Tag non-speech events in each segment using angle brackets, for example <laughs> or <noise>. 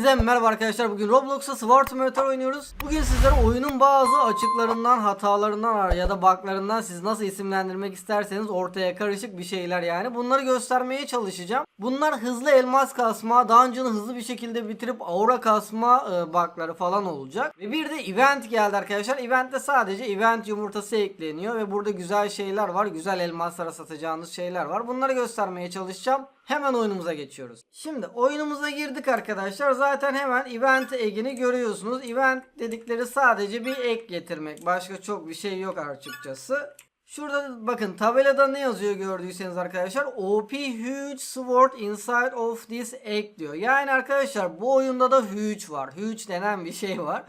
Hepinize merhaba arkadaşlar. Bugün Roblox'ta Sword Simulator oynuyoruz. Bugün sizlere oyunun bazı açıklarından, hatalarından ya da bug'larından siz nasıl isimlendirmek isterseniz ortaya karışık bir şeyler yani. Bunları göstermeye çalışacağım. Bunlar hızlı elmas kasma, dungeon'ı hızlı bir şekilde bitirip aura kasma e, bug'ları falan olacak. Ve bir de event geldi arkadaşlar. Eventte sadece event yumurtası ekleniyor ve burada güzel şeyler var. Güzel elmaslara satacağınız şeyler var. Bunları göstermeye çalışacağım. Hemen oyunumuza geçiyoruz. Şimdi oyunumuza girdik arkadaşlar. Zaten hemen event egini görüyorsunuz. Event dedikleri sadece bir ek getirmek. Başka çok bir şey yok açıkçası. Şurada bakın tabelada ne yazıyor gördüyseniz arkadaşlar. OP huge sword inside of this egg diyor. Yani arkadaşlar bu oyunda da huge var. Huge denen bir şey var.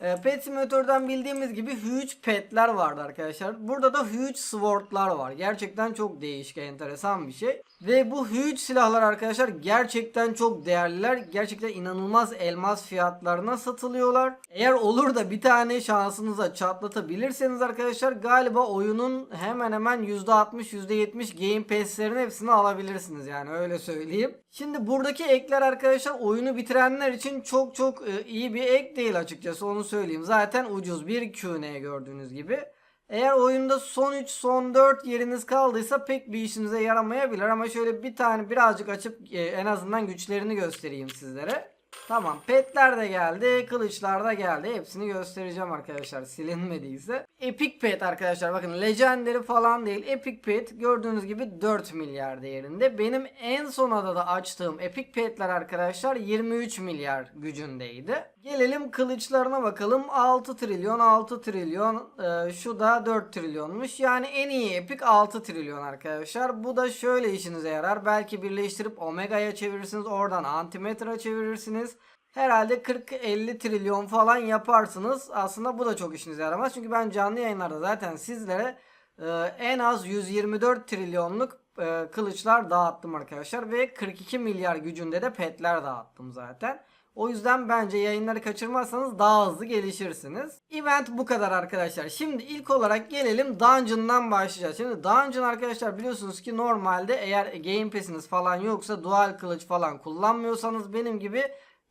E, Pet Simulator'dan bildiğimiz gibi huge petler vardı arkadaşlar. Burada da huge sword'lar var. Gerçekten çok değişik, enteresan bir şey. Ve bu huge silahlar arkadaşlar gerçekten çok değerliler. Gerçekten inanılmaz elmas fiyatlarına satılıyorlar. Eğer olur da bir tane şansınıza çatlatabilirseniz arkadaşlar galiba oyunun hemen hemen %60 %70 Game Pass'lerin hepsini alabilirsiniz yani öyle söyleyeyim. Şimdi buradaki ekler arkadaşlar oyunu bitirenler için çok çok e, iyi bir ek değil açıkçası onu söyleyeyim. Zaten ucuz bir Q&A gördüğünüz gibi. Eğer oyunda son 3 son 4 yeriniz kaldıysa pek bir işinize yaramayabilir ama şöyle bir tane birazcık açıp e, en azından güçlerini göstereyim sizlere. Tamam petler de geldi kılıçlar da geldi hepsini göstereceğim arkadaşlar silinmediyse. Epic pet arkadaşlar bakın legendary falan değil epic pet gördüğünüz gibi 4 milyar değerinde. Benim en son adada açtığım epic petler arkadaşlar 23 milyar gücündeydi. Gelelim kılıçlarına bakalım 6 trilyon 6 trilyon e, şu da 4 trilyonmuş yani en iyi epic 6 trilyon arkadaşlar. Bu da şöyle işinize yarar belki birleştirip omega'ya çevirirsiniz oradan antimetra çevirirsiniz. Herhalde 40-50 trilyon falan yaparsınız. Aslında bu da çok işinize yaramaz. Çünkü ben canlı yayınlarda zaten sizlere e, en az 124 trilyonluk e, kılıçlar dağıttım arkadaşlar. Ve 42 milyar gücünde de petler dağıttım zaten. O yüzden bence yayınları kaçırmazsanız daha hızlı gelişirsiniz. Event bu kadar arkadaşlar. Şimdi ilk olarak gelelim Dungeon'dan başlayacağız. Şimdi Dungeon arkadaşlar biliyorsunuz ki normalde eğer Game Pass'iniz falan yoksa dual kılıç falan kullanmıyorsanız benim gibi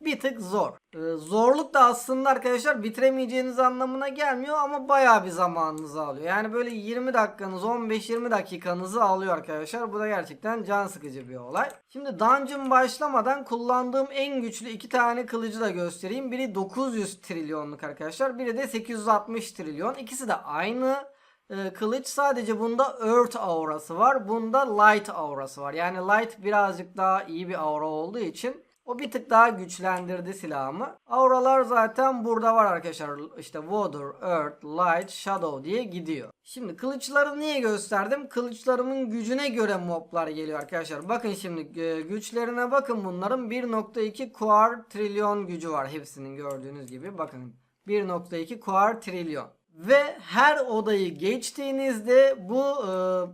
bir tık zor. Ee, zorluk da aslında arkadaşlar bitiremeyeceğiniz anlamına gelmiyor ama bayağı bir zamanınızı alıyor. Yani böyle 20 dakikanız 15-20 dakikanızı alıyor arkadaşlar. Bu da gerçekten can sıkıcı bir olay. Şimdi dungeon başlamadan kullandığım en güçlü iki tane kılıcı da göstereyim. Biri 900 trilyonluk arkadaşlar. Biri de 860 trilyon. İkisi de aynı e, kılıç sadece bunda Earth aurası var. Bunda Light aurası var. Yani Light birazcık daha iyi bir aura olduğu için o bir tık daha güçlendirdi silahımı. Auralar zaten burada var arkadaşlar. İşte Water, Earth, Light, Shadow diye gidiyor. Şimdi kılıçları niye gösterdim? Kılıçlarımın gücüne göre moblar geliyor arkadaşlar. Bakın şimdi e, güçlerine bakın bunların 1.2 quadrilyon gücü var hepsinin gördüğünüz gibi. Bakın 1.2 quadrilyon. Ve her odayı geçtiğinizde bu e,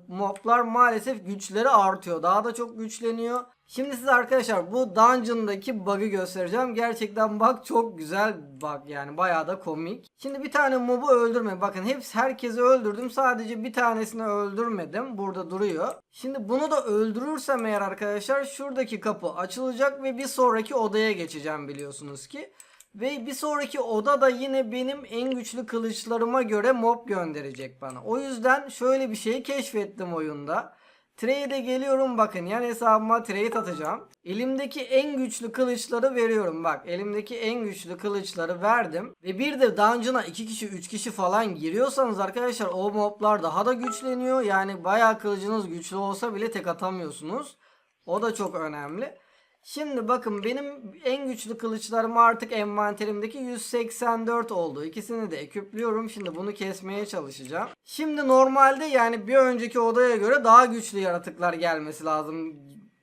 moblar maalesef güçleri artıyor. Daha da çok güçleniyor. Şimdi size arkadaşlar bu dungeon'daki bug'ı göstereceğim. Gerçekten bug çok güzel bug yani bayağı da komik. Şimdi bir tane mob'u öldürme. Bakın hepsi herkesi öldürdüm. Sadece bir tanesini öldürmedim. Burada duruyor. Şimdi bunu da öldürürsem eğer arkadaşlar şuradaki kapı açılacak ve bir sonraki odaya geçeceğim biliyorsunuz ki. Ve bir sonraki oda da yine benim en güçlü kılıçlarıma göre mob gönderecek bana. O yüzden şöyle bir şey keşfettim oyunda. Trade'e geliyorum bakın yan hesabıma trade atacağım. Elimdeki en güçlü kılıçları veriyorum bak. Elimdeki en güçlü kılıçları verdim. Ve bir de dungeon'a 2 kişi 3 kişi falan giriyorsanız arkadaşlar o moblar daha da güçleniyor. Yani bayağı kılıcınız güçlü olsa bile tek atamıyorsunuz. O da çok önemli. Şimdi bakın benim en güçlü kılıçlarım artık envanterimdeki 184 oldu. İkisini de eküplüyorum. Şimdi bunu kesmeye çalışacağım. Şimdi normalde yani bir önceki odaya göre daha güçlü yaratıklar gelmesi lazım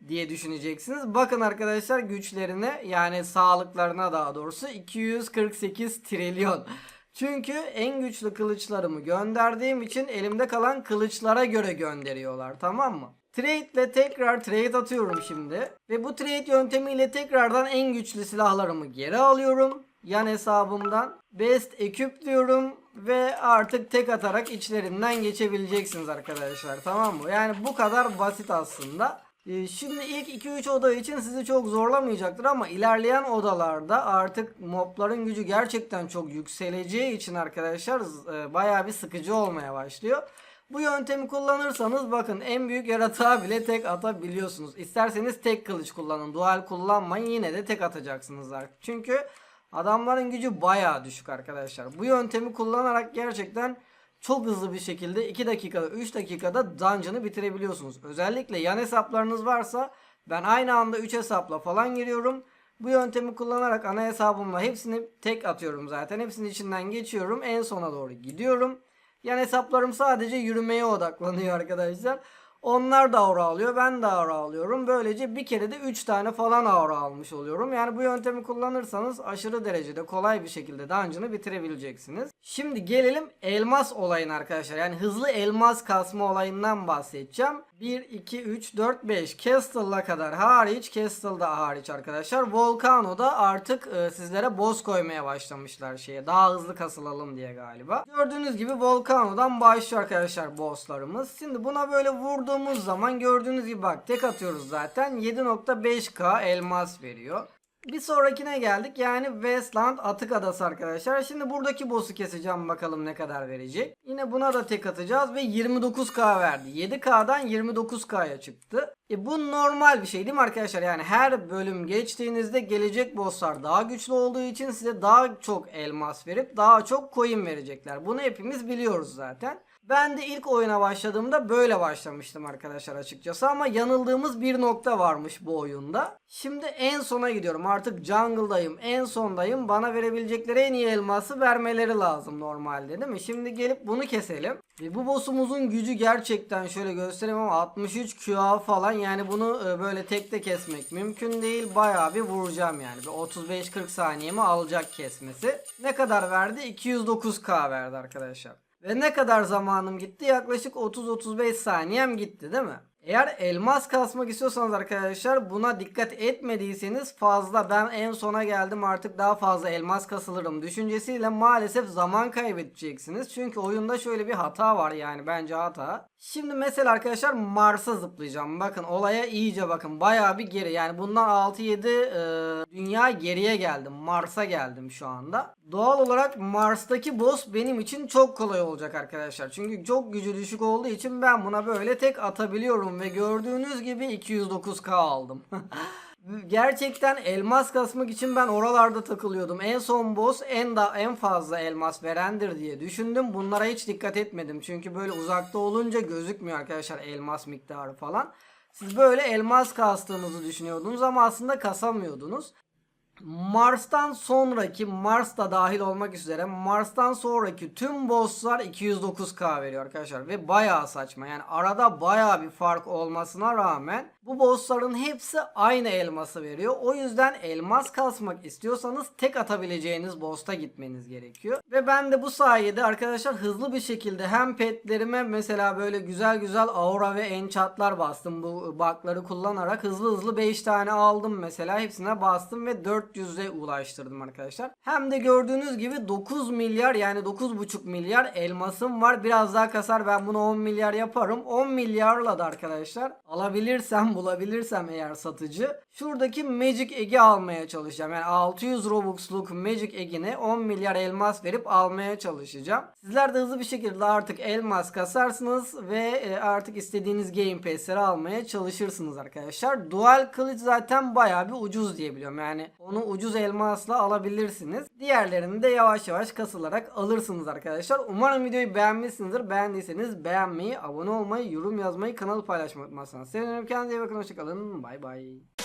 diye düşüneceksiniz. Bakın arkadaşlar güçlerine yani sağlıklarına daha doğrusu 248 trilyon. Çünkü en güçlü kılıçlarımı gönderdiğim için elimde kalan kılıçlara göre gönderiyorlar tamam mı? Trade ile tekrar trade atıyorum şimdi. Ve bu trade yöntemiyle tekrardan en güçlü silahlarımı geri alıyorum. Yan hesabımdan. Best equip diyorum. Ve artık tek atarak içlerinden geçebileceksiniz arkadaşlar. Tamam mı? Yani bu kadar basit aslında. Ee, Şimdi ilk 2-3 oda için sizi çok zorlamayacaktır ama ilerleyen odalarda artık mobların gücü gerçekten çok yükseleceği için arkadaşlar e, bayağı bir sıkıcı olmaya başlıyor. Bu yöntemi kullanırsanız bakın en büyük yaratığa bile tek atabiliyorsunuz. İsterseniz tek kılıç kullanın. Dual kullanmayın yine de tek atacaksınız artık. Çünkü adamların gücü bayağı düşük arkadaşlar. Bu yöntemi kullanarak gerçekten çok hızlı bir şekilde 2 dakikada 3 dakikada dungeon'ı bitirebiliyorsunuz. Özellikle yan hesaplarınız varsa ben aynı anda 3 hesapla falan giriyorum. Bu yöntemi kullanarak ana hesabımla hepsini tek atıyorum zaten. Hepsinin içinden geçiyorum. En sona doğru gidiyorum. Yan hesaplarım sadece yürümeye odaklanıyor arkadaşlar. Onlar da aura alıyor. Ben de aura alıyorum. Böylece bir kere de 3 tane falan aura almış oluyorum. Yani bu yöntemi kullanırsanız aşırı derecede kolay bir şekilde dungeon'ı bitirebileceksiniz. Şimdi gelelim elmas olayına arkadaşlar. Yani hızlı elmas kasma olayından bahsedeceğim. 1, 2, 3, 4, 5. Castle'a kadar hariç. Castle'da hariç arkadaşlar. Volcano'da artık e, sizlere boss koymaya başlamışlar şeye. Daha hızlı kasılalım diye galiba. Gördüğünüz gibi Volcano'dan başlıyor arkadaşlar bosslarımız. Şimdi buna böyle vurduğumuz zaman gördüğünüz gibi bak tek atıyoruz zaten. 7.5k elmas veriyor. Bir sonrakine geldik. Yani Westland Atık Adası arkadaşlar. Şimdi buradaki boss'u keseceğim bakalım ne kadar verecek. Yine buna da tek atacağız ve 29k verdi. 7k'dan 29k'ya çıktı. E bu normal bir şey değil mi arkadaşlar? Yani her bölüm geçtiğinizde gelecek bosslar daha güçlü olduğu için size daha çok elmas verip daha çok coin verecekler. Bunu hepimiz biliyoruz zaten. Ben de ilk oyuna başladığımda böyle başlamıştım arkadaşlar açıkçası ama yanıldığımız bir nokta varmış bu oyunda. Şimdi en sona gidiyorum. Artık jungle'dayım. En sondayım. Bana verebilecekleri en iyi elması vermeleri lazım normalde değil mi? Şimdi gelip bunu keselim. Ve bu boss'umuzun gücü gerçekten şöyle göstereyim ama 63 QA falan yani bunu e, böyle tekte kesmek mümkün değil. Bayağı bir vuracağım yani. Bir 35-40 saniyemi alacak kesmesi. Ne kadar verdi? 209k verdi arkadaşlar. Ve ne kadar zamanım gitti? Yaklaşık 30-35 saniyem gitti değil mi? Eğer elmas kasmak istiyorsanız arkadaşlar buna dikkat etmediyseniz fazla ben en sona geldim artık daha fazla elmas kasılırım düşüncesiyle maalesef zaman kaybedeceksiniz. Çünkü oyunda şöyle bir hata var yani bence hata. Şimdi mesela arkadaşlar Mars'a zıplayacağım. Bakın olaya iyice bakın. Bayağı bir geri. Yani bundan 6-7 e, dünya geriye geldim. Mars'a geldim şu anda. Doğal olarak Mars'taki boss benim için çok kolay olacak arkadaşlar. Çünkü çok gücü düşük olduğu için ben buna böyle tek atabiliyorum. Ve gördüğünüz gibi 209k aldım. <laughs> Gerçekten elmas kasmak için ben oralarda takılıyordum. En son boss en da en fazla elmas verendir diye düşündüm. Bunlara hiç dikkat etmedim. Çünkü böyle uzakta olunca gözükmüyor arkadaşlar elmas miktarı falan. Siz böyle elmas kastığınızı düşünüyordunuz ama aslında kasamıyordunuz. Mars'tan sonraki Mars da dahil olmak üzere Mars'tan sonraki tüm bosslar 209k veriyor arkadaşlar ve bayağı saçma yani arada bayağı bir fark olmasına rağmen bu bossların hepsi aynı elması veriyor. O yüzden elmas kasmak istiyorsanız tek atabileceğiniz boss'ta gitmeniz gerekiyor. Ve ben de bu sayede arkadaşlar hızlı bir şekilde hem petlerime mesela böyle güzel güzel aura ve enchantlar bastım bu bakları kullanarak hızlı hızlı 5 tane aldım mesela hepsine bastım ve 400'e ulaştırdım arkadaşlar. Hem de gördüğünüz gibi 9 milyar yani 9,5 milyar elmasım var. Biraz daha kasar ben bunu 10 milyar yaparım. 10 milyarla da arkadaşlar alabilirsem bulabilirsem eğer satıcı şuradaki Magic Egg'i almaya çalışacağım. Yani 600 Robux'luk Magic Egg'ine 10 milyar elmas verip almaya çalışacağım. Sizler de hızlı bir şekilde artık elmas kasarsınız ve e, artık istediğiniz Game Pass'leri almaya çalışırsınız arkadaşlar. Dual kılıç zaten bayağı bir ucuz diye biliyorum. Yani onu ucuz elmasla alabilirsiniz. Diğerlerini de yavaş yavaş kasılarak alırsınız arkadaşlar. Umarım videoyu beğenmişsinizdir. Beğendiyseniz beğenmeyi, abone olmayı, yorum yazmayı, kanalı paylaşmayı unutmazsanız sevinirim. Kendinize iyi bakın. Hoşçakalın. Bay bay.